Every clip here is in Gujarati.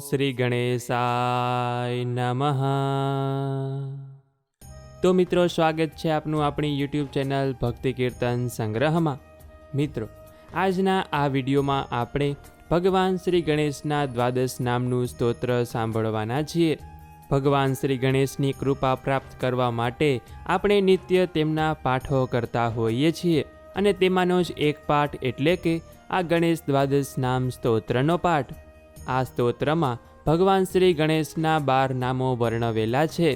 શ્રી ગણેશાય નમઃ. તો મિત્રો, સ્વાગત છે આપનું આપણી યુટ્યુબ ચેનલ ભક્તિ કીર્તન સંગ્રહમાં. મિત્રો, આજના આ વિડીયોમાં આપણે ભગવાન શ્રી ગણેશના દ્વાદશ નામનું સ્તોત્ર સાંભળવાના છીએ. ભગવાન શ્રી ગણેશની કૃપા પ્રાપ્ત કરવા માટે આપણે નિત્ય તેમના પાઠો કરતા હોઈએ છીએ અને તેમાંનો જ એક પાઠ એટલે કે આ ગણેશ દ્વાદશ નામ સ્તોત્રનો પાઠ. આ સ્તોત્રમાં ભગવાન શ્રી ગણેશના બાર નામો વર્ણવેલા છે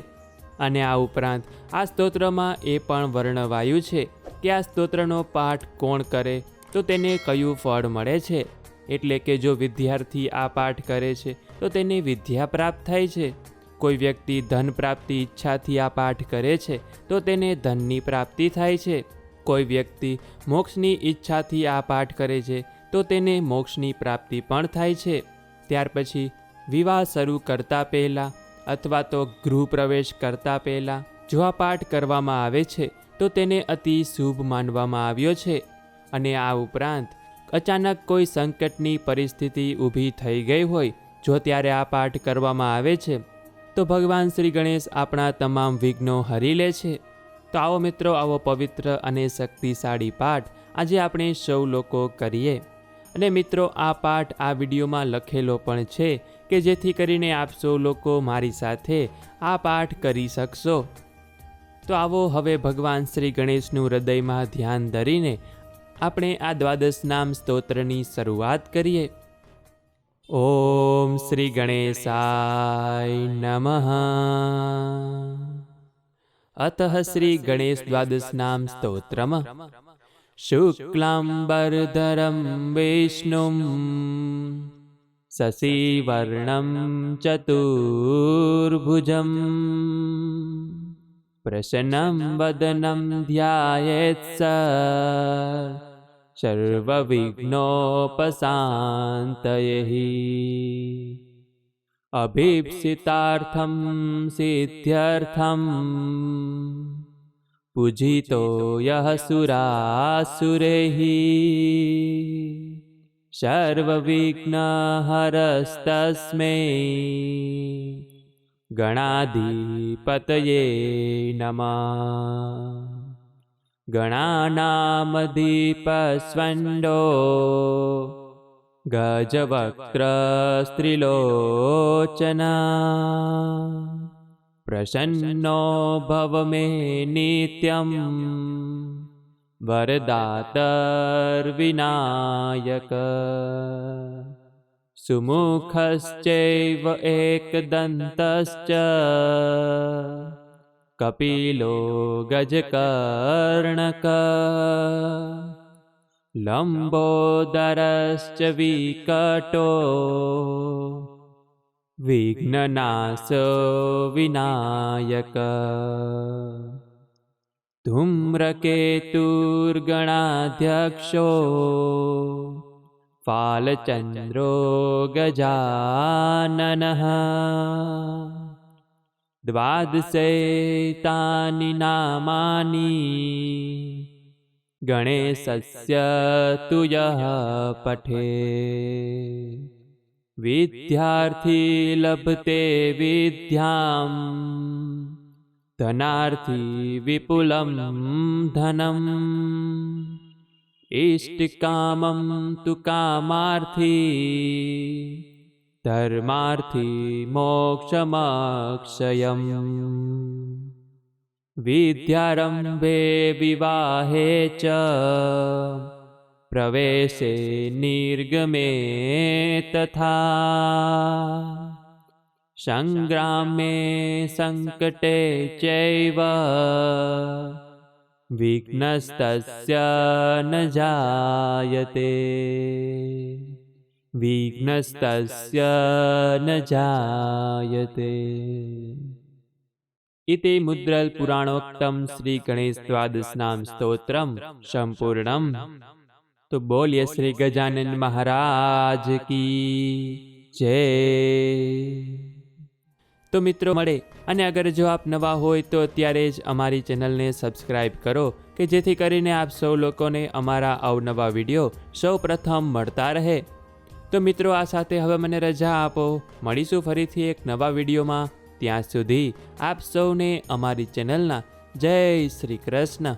અને આ ઉપરાંત આ સ્તોત્રમાં એ પણ વર્ણવાયું છે કે આ સ્તોત્રનો પાઠ કોણ કરે તો તેને કયું ફળ મળે છે. એટલે કે જો વિદ્યાર્થી આ પાઠ કરે છે તો તેને વિદ્યા પ્રાપ્ત થાય છે. કોઈ વ્યક્તિ ધન પ્રાપ્તિ ઈચ્છાથી આ પાઠ કરે છે તો તેને ધનની પ્રાપ્તિ થાય છે. કોઈ વ્યક્તિ મોક્ષની ઈચ્છાથી આ પાઠ કરે છે તો તેને મોક્ષની પ્રાપ્તિ પણ થાય છે. ત્યાર પછી વિવાહ શરૂ કરતા પહેલાં અથવા તો ગૃહ પ્રવેશ કરતા પહેલાં જો આ પાઠ કરવામાં આવે છે, તો તેને અતિ શુભ માનવામાં આવ્યો છે અને આ ઉપરાંત અચાનક કોઈ સંકટની પરિસ્થિતિ ઊભી થઈ ગઈ હોય જો ત્યારે આ પાઠ કરવામાં આવે છે, તો ભગવાન શ્રી ગણેશ આપણા તમામ વિઘ્નો હરી લે છે. તો આવો મિત્રો, આવો પવિત્ર અને શક્તિશાળી પાઠ આજે આપણે સૌ લોકો કરીએ. અને મિત્રો, આ પાઠ આ વિડીયોમાં લખેલો પણ છે કે જેથી કરીને આપ સૌ લોકો મારી સાથે આ પાઠ કરી શકશો. તો આવો હવે ભગવાન શ્રી ગણેશનું હૃદયમાં ધ્યાન ધરીને આપણે આ દ્વાદશ નામ સ્તોત્રની શરૂઆત કરીએ. ઓમ શ્રી ગણેશાય નમઃ. અતઃ શ્રી ગણેશ દ્વાદશ નામ સ્તોત્રમ. शुक्लाम्बरधरं विष्णुं शशिवर्णं चतुर्भुजम् प्रशनं वदनं ध्यायेत्सर्वविघ्नोपशान्तैः अभीप्सितार्थं सिद्ध्यर्थम् पूजितो यः सुरासुरैः। सर्वविघ्नहरस्तस्मै गणाधिपतये नमः। गणानामधिपस्वण्डो गजवक्त्रस्त्रिलोचना प्रसन्नो भव मे नित्यम्। वरदातर्विनायक। सुमुखश्चैव एकदन्तश्च। कपिलो गजकर्णक। लम्बोदरश्च विकटो। विघ्ननाश विनायक। धूम्रकेतुर्गणाध्यक्षो फालचन्द्रो गजाननः। द्वादशैतानि नामानि गणेशस्य तु यः पठे। विद्यार्थी लभते विद्यां। धनार्थी विपुलं धनम् इष्टकामं तु कामार्थी। धर्मार्थी मोक्षमक्षयम्। विद्यारम्भे विवाहे च प्रवेशे निर्गमे तथा सङ्ग्रामे सङ्कटे चैव विघ्नस्तस्य न जायते विघ्नस्तस्य न जायते इति मुद्रलपुराणोक्तं श्रीगणेशद्वादशनाम स्तोत्रं सम्पूर्णम् તો બોલીએ શ્રી ગજાનન મહારાજ કી જય. તો મિત્રો મળે. અને અગર જો આપ નવા હોય તો અત્યારે જ અમારી ચેનલને સબસ્ક્રાઈબ કરો કે જેથી કરીને આપ સૌ લોકોને અમારા અવનવા વીડિયો સૌ પ્રથમ મળતા રહે. તો મિત્રો આ સાથે હવે મને રજા આપો. મળીશું ફરીથી એક નવા વિડીયોમાં. ત્યાં સુધી આપ સૌને અમારી ચેનલના જય શ્રી કૃષ્ણ.